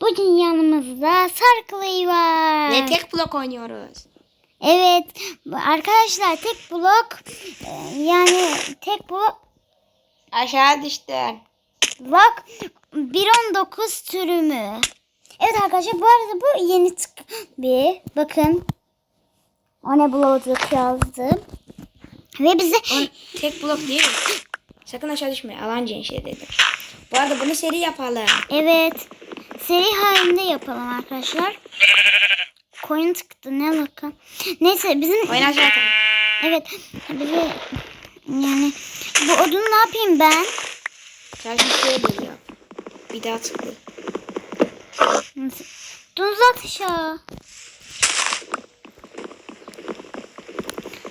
Bugün yanımızda Sarkılayı var. Ve tek blok oynuyoruz. Evet arkadaşlar tek blok e, yani tek blok Aşağı düştü. blok 1.19 sürümü. Evet arkadaşlar bu arada bu yeni çık bir bakın. O ne blok yazdı. Ve bize tek blok değil. Sakın aşağı düşme. Alan şey dedim. Bu arada bunu seri yapalım. evet seri halinde yapalım arkadaşlar. Koyun çıktı ne bakın. Neyse bizim Oyna zaten. Evet. Bize yani bu odunu ne yapayım ben? Şey geliyor. Bir daha çıktı. Nasıl? Tuz aşağı.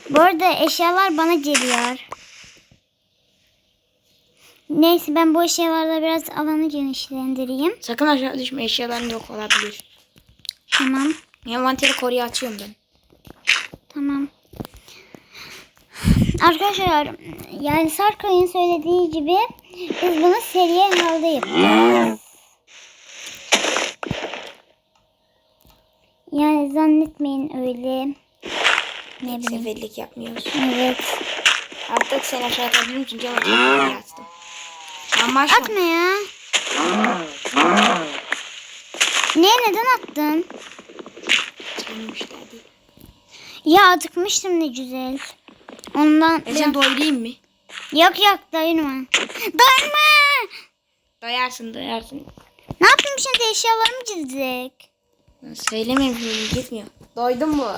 Bu arada eşyalar bana geliyor. Neyse ben bu eşyalarla biraz alanı genişlendireyim. Sakın aşağı düşme. Eşyaların yok olabilir. Tamam. Envanteri koruya açıyorum ben. Tamam. Arkadaşlar yani Sarko'nun söylediği gibi biz bunu seriye halde yapacağız. Yani zannetmeyin öyle. Ne bileyim. Seferlik yapmıyoruz. Evet. Artık sen aşağı atabilir misin? Koruya açtım. Ama açma. Atma ya. Ne neden attın? Ya acıkmıştım ne güzel. Ondan E sen doyurayım mı? yok yok doyurma. Doyurma. Doyarsın doyarsın. Ne yapayım şimdi eşyalarım gidecek. Söylemeyeyim şimdi gitmiyor. Doydun mu?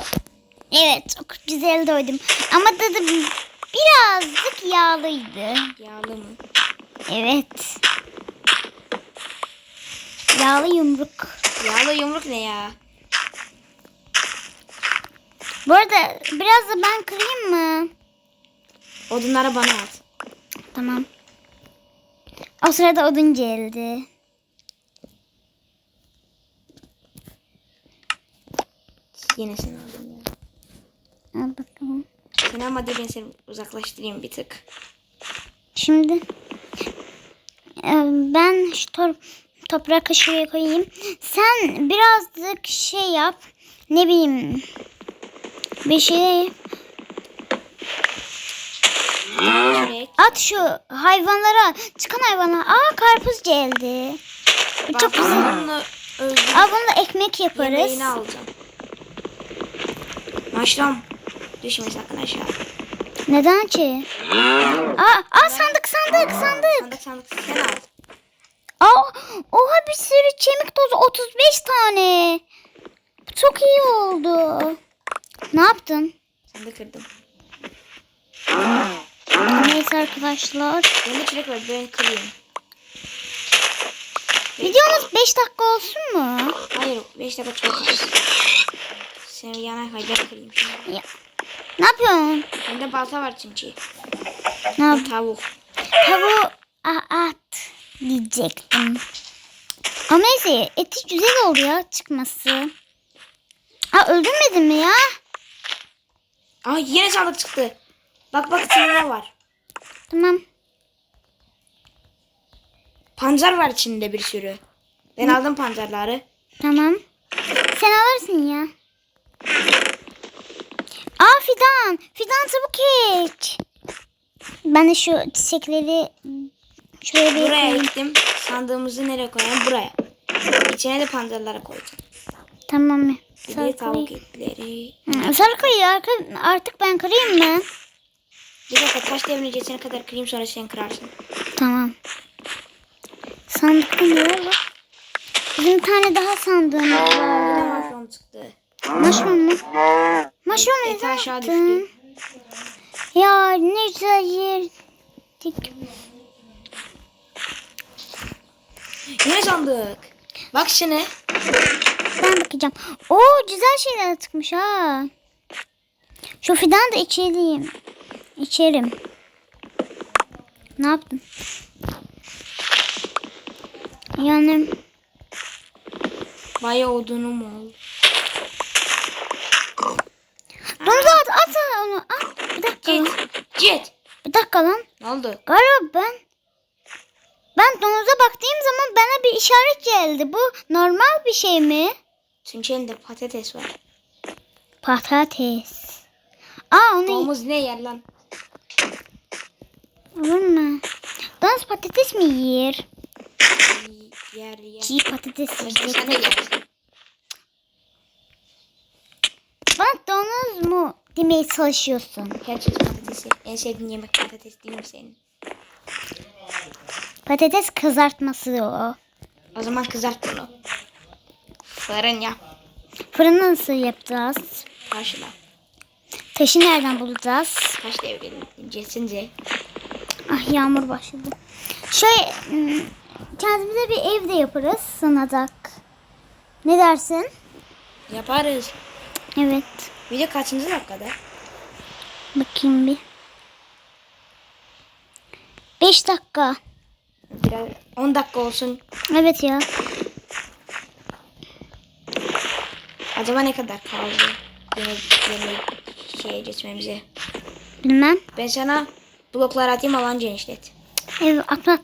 Evet çok güzel doydum. Ama tadı bi- birazcık yağlıydı. Yağlı mı? Evet. Yağlı yumruk. Yağlı yumruk ne ya? Bu arada biraz da ben kırayım mı? Odunları bana at. Tamam. O sırada odun geldi. Yine sen aldın ya. Al bakalım. Sen ama ben seni uzaklaştırayım bir tık. Şimdi ben şu tor toprağı şuraya koyayım. Sen birazcık şey yap. Ne bileyim. Bir şey at şu hayvanlara. Çıkan hayvanlara. Aa karpuz geldi. Bu çok güzel. bununla öldüm. Aa ekmek yaparız. Yemeğini alacağım. Maşram. Düşme sakın aşağı. Neden ki? Aa, aa sandık sandık sandık. Sandık sandık sen al. Aa, oha bir sürü kemik tozu 35 tane. Çok iyi oldu. Ne yaptın? Sandık kırdım. Neyse arkadaşlar. Bende çilek var ben kırayım. Videomuz 5 dakika olsun mu? Hayır 5 dakika çok az. Seni yana hayır kırayım şimdi. Ya. Ne yapıyorsun? Bende balta var çünkü. Ne yap? Tavuk. Tavuğu a- at diyecektim. Ama neyse eti güzel oldu ya çıkması. Aa öldürmedin mi ya? Aa yine sandık çıktı. Bak bak içinde ne var. Tamam. Pancar var içinde bir sürü. Ben aldım pancarları. Tamam. Sen alırsın ya. Aa Fidan. Fidan çabuk ek. Ben de şu çiçekleri bir Buraya ektim. Sandığımızı nereye koyalım? Buraya. İçine de pancarları koyacağım. Tamam mı? Bir de tavuk etleri. Sarkıyı arka- artık ben kırayım mı? Bir dakika taş geçene kadar kırayım sonra sen kırarsın. Tamam. Sandıkta ne var? Bizim bir tane daha sandığımız Bir var. de mushroom çıktı. Mushroom mu? Mushroom ne yaptın? düştü. Ya ne güzel yerdik. Yine sandık. Bak şimdi. Ben bakacağım. Oo güzel şeyler çıkmış ha. Şu fidan da içelim. İçerim. Ne yaptın? Yani Bayağı odunum oldu. domuz at at onu at. Bir dakika Git. lan. Git. Bir dakika lan. Ne oldu? Galiba ben Ben domuza baktığım zaman bana bir işaret geldi. Bu normal bir şey mi? Çünkü elinde patates var. Patates. Aa onu Domuz ne yer lan? olur mu? Domuz patates mi yer? Yer yer. Çiğ patates yiyecek. de. Bana domuz mu demeye çalışıyorsun? Herkes patatesi. En sevdiğin yemek patates değil mi senin? Patates kızartması o. O zaman kızart bunu. Fırın yap. Fırını nasıl yapacağız? Karşıla. Taşı nereden bulacağız? Kaç devrelim? İncesince. Ah yağmur başladı. Şöyle kendimize bir ev de yaparız sığınacak. Ne dersin? Yaparız. Evet. Video kaçıncı dakikada? Bakayım bir. 5 dakika. Biraz 10 dakika olsun. Evet ya. Acaba ne kadar kaldı? Yine, yine şeye geçmemize. Bilmem. Ben sana bloklar atayım alan genişlet. Evet atlat.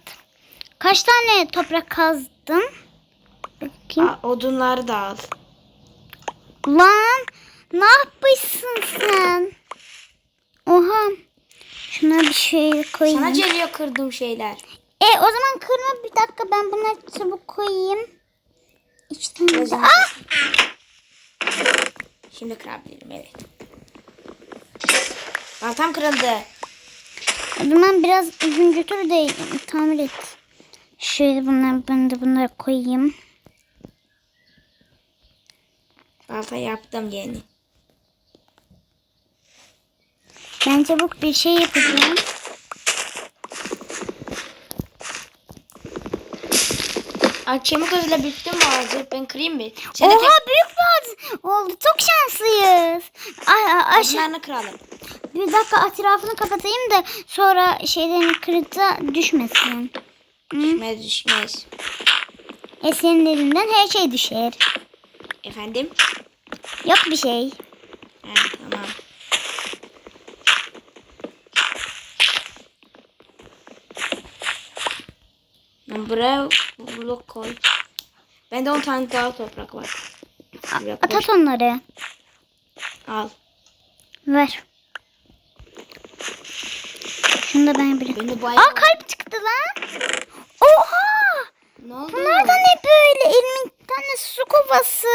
Kaç tane toprak kazdın? Bakayım. Aa, odunları da al. Lan ne yapmışsın sen? Oha. Şuna bir şey koyayım. Sana geliyor kırdığım şeyler. E o zaman kırma bir dakika ben bunları çabuk koyayım. De. Gözünü Ah! Şimdi kırabilirim evet. Baltam kırıldı. O zaman biraz uzunca tur de tamir et. Şöyle bunları ben de bunları koyayım. Balta yaptım yeni. Ben çabuk bir şey yapacağım. Ay kemik özle büyüttüm ağzı? Ben kırayım mı? Sen Oha de büyük bazı oldu. Çok şanslıyız. Ay, aşağı. kıralım. Bir dakika etrafını kapatayım da sonra şeyden kırıkta düşmesin. Düşmez düşmez. E senin elinden her şey düşer. Efendim? Yok bir şey. Ha, tamam. Ben buraya blok koy. Bende 10 tane daha toprak var. Koy. At onları. Al. Ver. Şunu da ben. Beni bayağı... Aa kalp çıktı lan. Oha! Ne oldu? Bunlardan ne böyle? Elimin tane su kovası,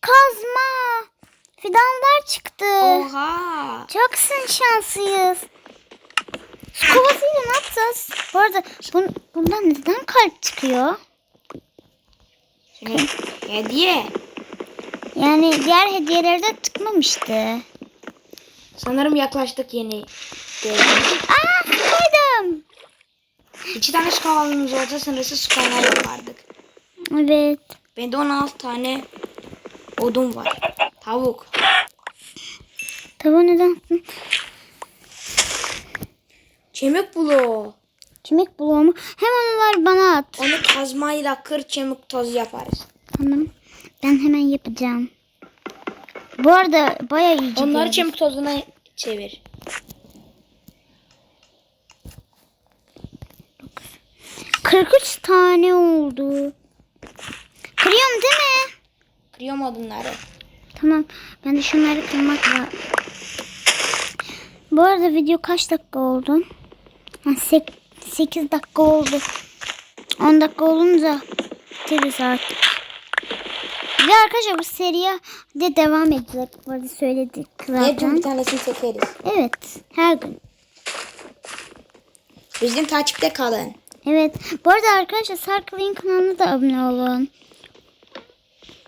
kazma, fidanlar çıktı. Oha. Çoksun şanslıyız. Su kovasıyla ne yapacağız? Bu arada bun, bundan neden kalp çıkıyor? Şimdi hediye. Yani diğer hediyelerde çıkmamıştı. Sanırım yaklaştık yeni. Aa su koydum. İki tane kavanozumuz olsa sınırsız kaynağı yapardık. Evet. Bende 16 tane odun var. Tavuk. Tavuğu neden attın? Kemik bloğu. Kemik bloğumu hemen onlar bana at. Onu kazmayla kır kemik tozu yaparız. Tamam. Ben hemen yapacağım. Bu arada bayağı iyi. Onları kemik tozuna çevir. biz. 43 tane oldu. Kırıyorum değil mi? Kırıyorum odunları. Tamam. Ben de şunları kırmakla. Bu arada video kaç dakika oldu? Ha, 8 dakika oldu. 10 dakika olunca bitiririz artık. Ve arkadaşlar bu seriye de devam edecek. Bu arada söyledik Her gün bir zaten. tanesini çekeriz. Evet. Her gün. Bizim takipte kalın. Evet. Bu arada arkadaşlar Sarkılay'ın kanalına da abone olun.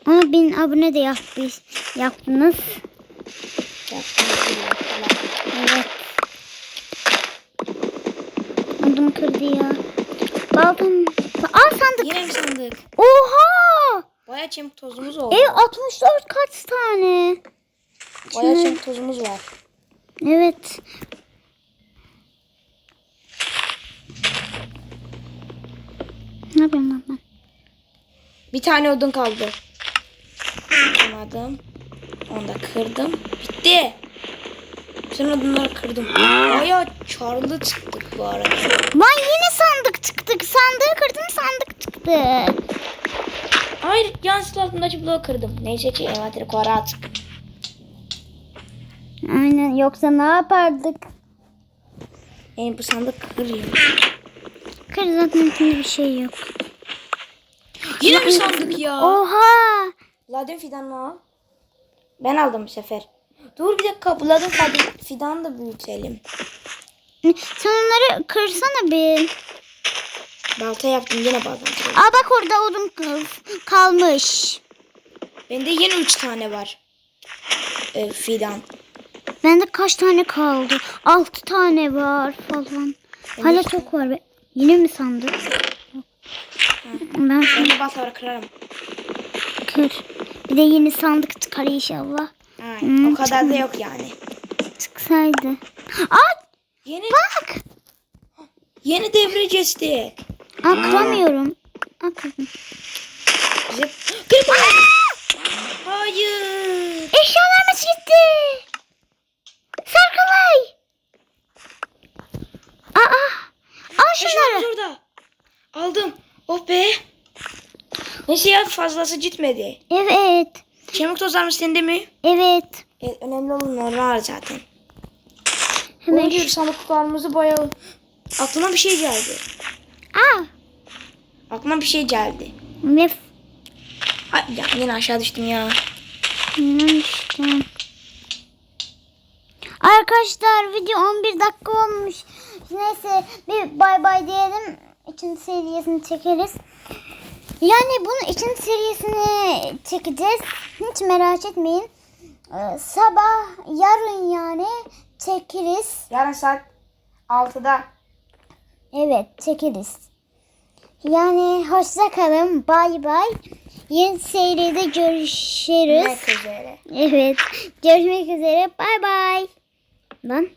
Ona bin abone de yapmış, yaptınız. Evet. Adım kırdı ya. Baltam. Aa sandık. Yine mi sandık? Oha! Baya kemik tozumuz oldu. Ev 64 kaç tane? Baya Şimdi- kemik tozumuz var. Evet. Ne yapayım lan ben? Bir tane odun kaldı. Kırmadım. Onu da kırdım. Bitti. Sonra bunları kırdım. Baya çarlı çıktık bu arada. Lan yine sandık çıktık. Sandığı kırdım sandık çıktı. Hayır yanlışlıkla altındaki bloğu kırdım. Neyse ki envanteri kuara at. Aynen yoksa ne yapardık? Yani bu sandık kırıyor. Kır zaten içinde bir şey yok. Yine mi sandık ya? Oha! Ladin fidanını al. Ben aldım bu sefer. Dur bir dakika bu ladin fidan- da büyütelim. Sen onları kırsana bir. Balta yaptım yine bazen. Aa bak orada odun kal- kalmış. Bende yine üç tane var. Ee, fidan. Bende kaç tane kaldı? Altı tane var falan. Hala çok var. be. Yine mi sandık? Ben Ben de baltaları kırarım. kır. Bir de yeni sandık çıkar inşallah. Hmm, o kadar da yok yani. Çıksaydı. Aa Yeni bak. yeni devre geçti. Aa kıramıyorum. Aa kırdım. Bize... Kırma! Hayır. Eşyalarımız gitti. Sarkılay. Aa. Al şunları. orada. Aldım. Oh be. Neyse ya fazlası gitmedi. Evet. Kemik tozlarımız sende mi? Evet. Evet, önemli olan normal zaten. Hemen. Hemen sandıklarımızı bayağı... Aklıma bir şey geldi. Aa. Aklıma bir şey geldi. Mef. Ay, ya, yine aşağı düştüm ya. İşte. Arkadaşlar video 11 dakika olmuş. Neyse bir bay bay diyelim. İçin seriyesini çekeriz. Yani bunun için serisini çekeceğiz. Hiç merak etmeyin. Ee, sabah yarın yani çekeriz. Yarın saat 6'da. Evet çekeriz. Yani hoşça kalın. Bay bay. Yeni seride görüşürüz. Görüşmek üzere. Evet. Görüşmek üzere. Bay bay. Lan.